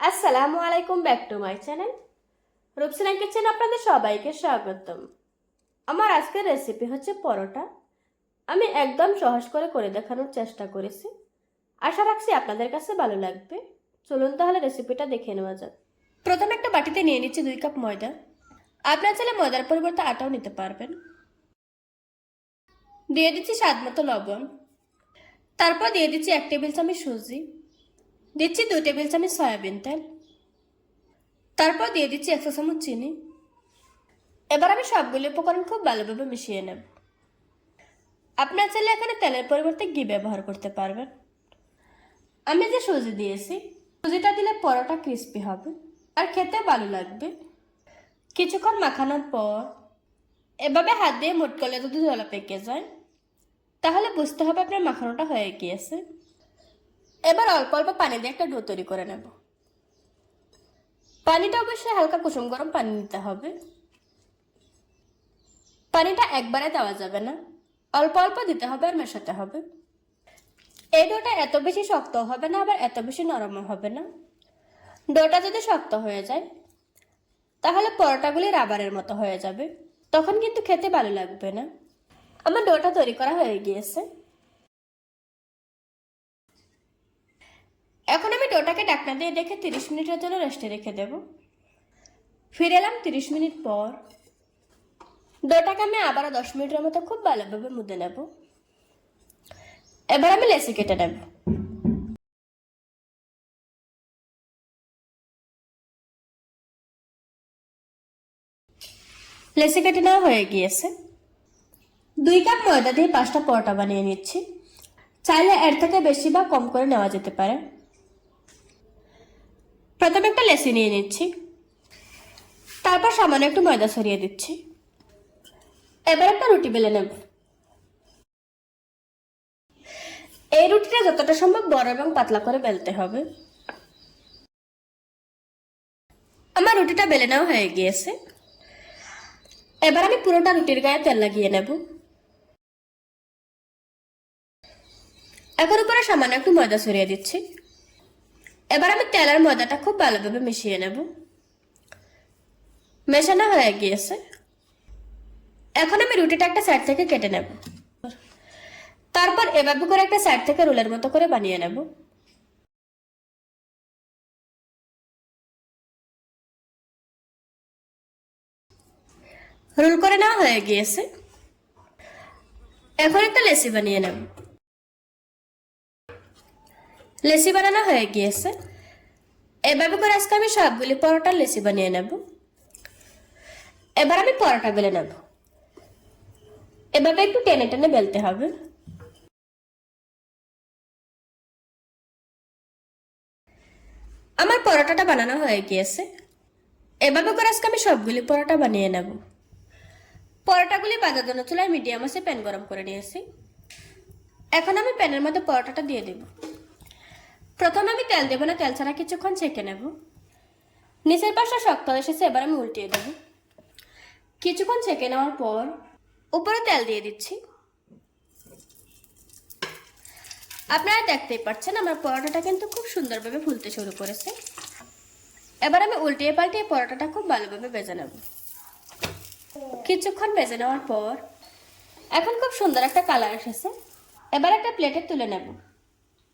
আসসালামু আলাইকুম back to my channel Rupsina kitchen আপনাদের সবাইকে স্বাগতম। আমার আজকের রেসিপি হচ্ছে পরোটা। আমি একদম সহজ করে করে দেখানোর চেষ্টা করেছি। আশা রাখছি আপনাদের কাছে ভালো লাগবে। চলুন তাহলে রেসিপিটা দেখে নেওয়া যাক। প্রথমে একটা বাটিতে নিয়ে নিচ্ছি দুই কাপ ময়দা। আপনার চাইলে ময়দার পরিবর্তে আটাও নিতে পারবেন। দিয়ে দিচ্ছি স্বাদ মতো লবণ। তারপর দিয়ে দিচ্ছি এক টেবিল চামচ সুজি। দিচ্ছি দুই টেবিল চামচ সয়াবিন তেল। তারপর দিয়ে দিচ্ছি একশো চামচ চিনি। এবার আমি সবগুলি উপকরণ খুব ভালোভাবে মিশিয়ে নেব। আপনার চাইলে এখানে তেলের পরিবর্তে ঘি ব্যবহার করতে পারবেন। আমি যে সুজি দিয়েছি, সুজিটা দিলে পরোটা ক্রিস্পি হবে আর খেতে ভালো লাগবে। কিছুক্ষণ মাখানোর পর এভাবে হাত দিয়ে মুট করলে যদি জলা পেকে যায়, তাহলে বুঝতে হবে আপনার মাখানোটা হয়ে গিয়েছে। এবার অল্প অল্প পানি দিয়ে একটা ডো তৈরি করে নেব। পানিটা অবশ্যই হালকা কুসুম গরম পানি নিতে হবে। পানিটা একবারে দেওয়া যাবে না। অল্প অল্প দিতে হবে আর মেশাতে হবে। এই ডোটা এত বেশি শক্ত হবে না, আবার এত বেশি নরমও হবে না। ডোটা যদি শক্ত হয়ে যায়, তাহলে পরোটাগুলি রাবারের মতো হয়ে যাবে। তখন কিন্তু খেতে ভালো লাগবে না। আমার ডোটা তৈরি করা হয়ে গিয়েছে। ডোটাকে ডাকনা দিয়ে দেখে তিরিশ মিনিটের জন্য রেস্টে রেখে দেব। ফিরে এলাম তিরিশ মিনিট পর। ডোটাকে আমি আবারও দশ মিনিটের মতো খুব ভালোভাবে মুদে নেব। এবার আমি লেসি কেটে নেব। লেসি কেটে নেওয়া হয়ে গিয়েছে। দুই কাপ ময়দা দিয়ে পাঁচটা পরোটা বানিয়ে নিচ্ছি। চাইলে এর থেকে বেশি বা কম করে নেওয়া যেতে পারে। লেসি নিয়ে নিচ্ছি। তারপর সামান্য একটু ময়দা ছড়িয়ে দিচ্ছি। এবার একটা রুটি বেলে নেব। এই রুটিটা যতটা সম্ভব বড় এবং পাতলা করে বেলতে হবে। আমার রুটিটা বেলে নেওয়া হয়ে গিয়েছে। এবার আমি পুরোটা রুটির গায়ে তেল লাগিয়ে নেব। এখন উপরে সামান্য একটু ময়দা ছড়িয়ে দিচ্ছি। এবার আমি তেল আর ময়দাটা খুব ভালোভাবে মিশিয়ে নেব। মেশানো হয়ে গিয়েছে। এখন আমি রুটিটা একটা সাইড থেকে কেটে নেব। তারপর এভাবে করে একটা সাইড থেকে রোলের মতো করে বানিয়ে নেব। রোল করে নেওয়া হয়ে গিয়েছে। এখন একটা লেসি বানিয়ে নেব। লেসি বানানো হয়ে গিয়েছে। এভাবে করে আজকে আমি সবগুলি পরোটার লেসি বানিয়ে নেব। এবার আমি পরোটা বেলে নেব। এভাবে একটু টেনে টেনে বেলতে হবে। আমার পরোটাটা বানানো হয়ে গিয়েছে। এভাবে করে আজকে আমি সবগুলি পরোটা বানিয়ে নেব। পরোটাগুলি বাজার জন্য চুলায় মিডিয়াম আছে প্যান গরম করে নিয়েছি। এখন আমি প্যানের মধ্যে পরোটাটা দিয়ে দেব। প্রথমে আমি তেল দেবো না, তেল ছাড়া কিছুক্ষণ ছেঁকে নেব। নিচের পাশটা শক্ত এসেছে, এবার আমি উল্টিয়ে দেবো। কিছুক্ষণ ছেঁকে নেওয়ার পর উপরে তেল দিয়ে দিচ্ছি। আপনারা দেখতেই পাচ্ছেন, আমার পরোটাটা কিন্তু খুব সুন্দরভাবে ফুলতে শুরু করেছে। এবার আমি উল্টিয়ে পাল্টিয়ে পরোটাটা খুব ভালোভাবে ভেজে নেব। কিছুক্ষণ ভেজে নেওয়ার পর এখন খুব সুন্দর একটা কালার এসেছে। এবার একটা প্লেটে তুলে নেব।